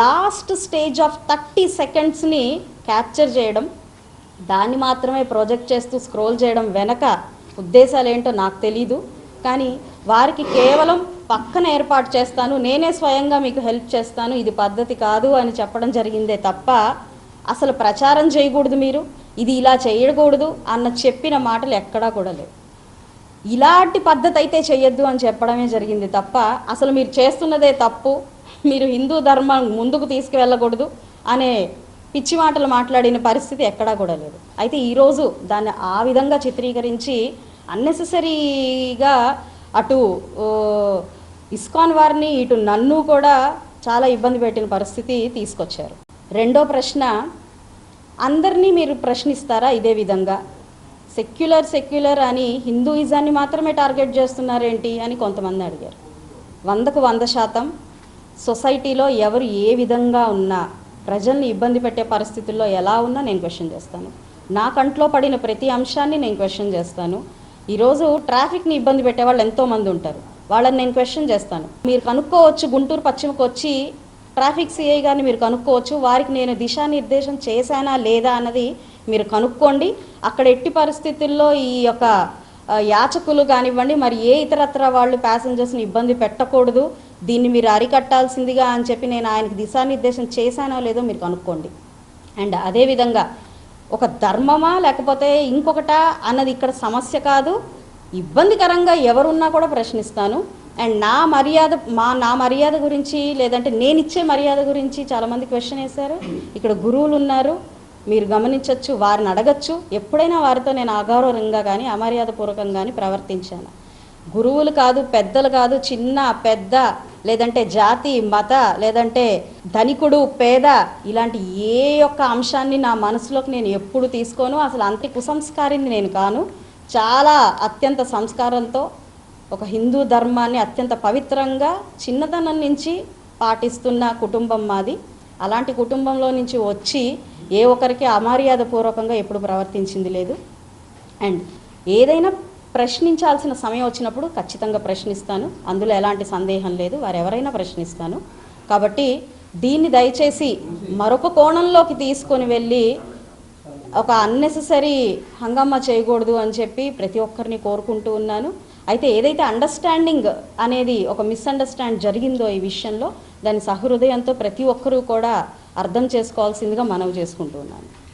Last stage of thirty సెకండ్స్ని capture చేయడం దాన్ని మాత్రమే ప్రొజెక్ట్ చేస్తూ స్క్రోల్ చేయడం వెనక ఉద్దేశాలు ఏంటో నాకు తెలీదు. కానీ వారికి కేవలం పక్కన ఏర్పాటు చేస్తాను నేనే స్వయంగా మీకు హెల్ప్ చేస్తాను ఇది పద్ధతి కాదు అని చెప్పడం జరిగిందే తప్ప అసలు ప్రచారం చేయకూడదు మీరు ఇది ఇలా చేయకూడదు అన్న చెప్పిన మాటలు ఎక్కడా కూడా లేవు. ఇలాంటి పద్ధతి అయితే చేయొద్దు అని చెప్పడమే జరిగింది తప్ప అసలు మీరు చేస్తున్నదే తప్పు మీరు హిందూ ధర్మం ముందుకు తీసుకువెళ్ళకూడదు అనే పిచ్చి మాటలు మాట్లాడిన పరిస్థితి ఎక్కడా కూడా లేదు. అయితే ఈరోజు దాన్ని ఆ విధంగా చిత్రీకరించి అన్నెసెసరీగా అటు ఇస్కాన్ వారిని ఇటు నన్ను కూడా చాలా ఇబ్బంది పెట్టిన పరిస్థితి తీసుకొచ్చారు. రెండో ప్రశ్న అందరినీ మీరు ప్రశ్నిస్తారా ఇదే విధంగా? సెక్యులర్ సెక్యులర్ అని హిందూయిజాన్ని మాత్రమే టార్గెట్ చేస్తున్నారేంటి అని కొంతమంది అడిగారు. వందకు వంద శాతం సొసైటీలో ఎవరు ఏ విధంగా ఉన్నా ప్రజల్ని ఇబ్బంది పెట్టే పరిస్థితుల్లో ఎలా ఉన్నా నేను క్వశ్చన్ చేస్తాను. నా కంట్లో పడిన ప్రతి అంశాన్ని నేను క్వశ్చన్ చేస్తాను. ఈరోజు ట్రాఫిక్ని ఇబ్బంది పెట్టే వాళ్ళు ఎంతోమంది ఉంటారు. వాళ్ళని నేను క్వశ్చన్ చేస్తాను. మీరు కనుక్కోవచ్చు గుంటూరు పశ్చిమకు వచ్చి ట్రాఫిక్ సిఐ గారిని మీరు కనుక్కోవచ్చు. వారికి నేను దిశానిర్దేశం చేశానా లేదా అన్నది మీరు కనుక్కోండి. అక్కడ ఎట్టి పరిస్థితుల్లో ఈ యొక్క యాచకులు కానివ్వండి మరి ఏ ఇతరత్ర వాళ్ళు ప్యాసింజర్స్ని ఇబ్బంది పెట్టకూడదు. దీన్ని మీరు అరికట్టాల్సిందిగా అని చెప్పి నేను ఆయనకి దిశానిర్దేశం చేశానో లేదో మీరు కనుక్కోండి. అండ్ అదేవిధంగా ఒక ధర్మమా లేకపోతే ఇంకొకటా అన్నది ఇక్కడ సమస్య కాదు. ఇబ్బందికరంగా ఎవరున్నా కూడా ప్రశ్నిస్తాను. అండ్ నా మర్యాద మా నా మర్యాద గురించి లేదంటే నేను ఇచ్చే మర్యాద గురించి చాలామంది క్వశ్చన్ వేశారు. ఇక్కడ గురువులు ఉన్నారు. మీరు గమనించవచ్చు వారిని అడగచ్చు. ఎప్పుడైనా వారితో నేను అగౌరవంగా కానీ అమర్యాదపూర్వకంగా కానీ ప్రవర్తించాను. గురువులు కాదు పెద్దలు కాదు చిన్న పెద్ద లేదంటే జాతి మత లేదంటే ధనికుడు పేద ఇలాంటి ఏ ఒక్క అంశాన్ని నా మనసులోకి నేను ఎప్పుడు తీసుకోను. అసలు అంత కుసంస్కారిని నేను కాను. చాలా అత్యంత సంస్కారంతో ఒక హిందూ ధర్మాన్ని అత్యంత పవిత్రంగా చిన్నతనం నుంచి పాటిస్తున్న కుటుంబం మాది. అలాంటి కుటుంబంలో నుంచి వచ్చి ఏ ఒక్కరికి అమర్యాదపూర్వకంగా ఎప్పుడు ప్రవర్తించింది లేదు. అండ్ ఏదైనా ప్రశ్నించాల్సిన సమయం వచ్చినప్పుడు ఖచ్చితంగా ప్రశ్నిస్తాను. అందులో ఎలాంటి సందేహం లేదు. వారు ఎవరైనా ప్రశ్నిస్తాను. కాబట్టి దీన్ని దయచేసి మరొక కోణంలోకి తీసుకొని వెళ్ళి ఒక అన్నెసెసరీ హంగమ్మ చేయకూడదు అని చెప్పి ప్రతి ఒక్కరిని కోరుకుంటూ ఉన్నాను. అయితే ఏదైతే అండర్స్టాండింగ్ అనేది ఒక మిస్అండర్స్టాండ్ జరిగిందో ఈ విషయంలో దాని సహృదయంతో ప్రతి ఒక్కరూ కూడా అర్థం చేసుకోవాల్సిందిగా మనవి చేసుకుంటున్నాను